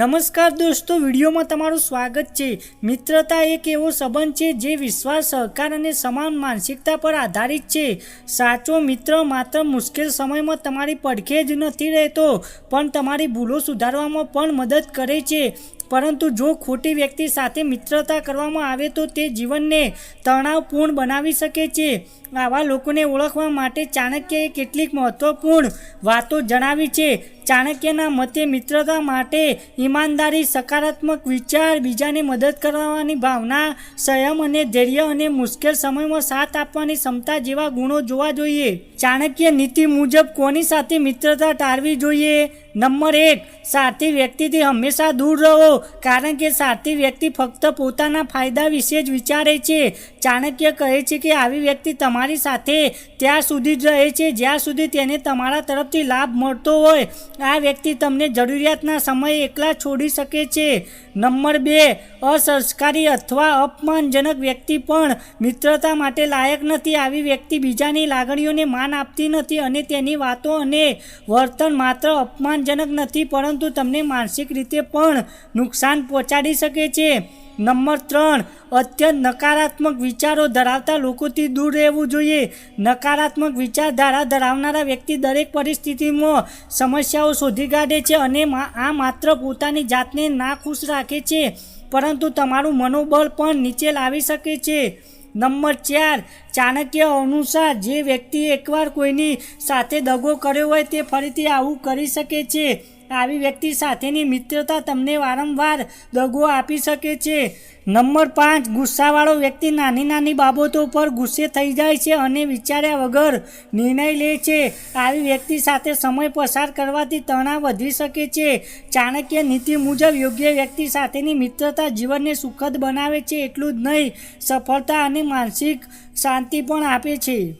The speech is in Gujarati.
નમસ્કાર દોસ્તો, વિડીયોમાં તમારું સ્વાગત છે. મિત્રતા એક એવો સંબંધ છે જે વિશ્વાસ, સહકાર અને સમાન માનસિકતા પર આધારિત છે. સાચો મિત્ર માત્ર મુશ્કેલ સમયમાં તમારી પડખે જ નથી રહેતો, પણ તમારી ભૂલો સુધારવામાં પણ મદદ કરે છે. પરંતુ જો ખોટી વ્યક્તિ સાથે મિત્રતા કરવામાં આવે તો તે જીવનને તણાવપૂર્ણ બનાવી શકે છે. આવા લોકોને ઓળખવા માટે ચાણક્યએ કેટલીક મહત્વપૂર્ણ વાતો જણાવી છે. ચાણક્યના મતે મિત્રતા માટે ઈમાનદારી, સકારાત્મક વિચાર, બીજાને મદદ કરવાની ભાવના, સંયમ અને ધૈર્ય અને મુશ્કેલ સમયમાં સાથ આપવાની ક્ષમતા જેવા ગુણો જોવા જોઈએ. ચાણક્ય નીતિ મુજબ કોની સાથે મિત્રતા ટાળવી જોઈએ? નંબર એક, સાથી વ્યક્તિથી હંમેશા દૂર રહો, કારણ કે સાથી વ્યક્તિ ફક્ત પોતાના ફાયદા વિશે જ વિચારે છે. ચાણક્ય કહે છે કે આવી વ્યક્તિ તમારી સાથે ત્યાં સુધી જ રહે છે, જ્યાં સુધી તેને તમારા તરફથી લાભ મળતો હોય. આ વ્યક્તિ તમને જરૂરિયાતના સમયે એકલા છોડી શકે છે. નંબર બે, અસંસ્કારી અથવા અપમાનજનક વ્યક્તિ પણ મિત્રતા માટે લાયક નથી. આવી વ્યક્તિ બીજાની લાગણીઓને માન આપતી નથી અને તેની વાતો અને વર્તન માત્ર અપમાનજનક નથી, પરંતુ તમને માનસિક રીતે પણ નુકસાન પહોંચાડી શકે છે. નંબર ત્રણ, અત્યંત નકારાત્મક વિચારો ધરાવતા લોકોથી દૂર રહેવું જોઈએ. નકારાત્મક વિચારધારા ધરાવનારા વ્યક્તિ દરેક પરિસ્થિતિમાં સમસ્યાઓ શોધી કાઢે છે અને આ માત્ર પોતાની જાતને નાખુશ રાખે છે, પરંતુ તમારું મનોબળ પણ નીચે લાવી શકે છે. નંબર ચાર, ચાણક્ય અનુસાર જે વ્યક્તિ એકવાર કોઈની સાથે દગો કર્યો હોય તે ફરીથી આવું કરી શકે છે. આવી વ્યક્તિ સાથેની મિત્રતા તમને વારંવાર દગો આપી શકે છે. નંબર પાંચ, ગુસ્સાવાળો વ્યક્તિ નાની નાની બાબતો પર ગુસ્સે થઈ જાય છે અને વિચાર્યા વગર નિર્ણય લે છે. આવી વ્યક્તિ સાથે સમય પસાર કરવાથી તણાવ વધી શકે છે. ચાણક્ય નીતિ મુજબ યોગ્ય વ્યક્તિ સાથેની મિત્રતા જીવનને સુખદ બનાવે છે એટલું જ નહીં, સફળતા અને માનસિક શાંતિ પણ આપે છે.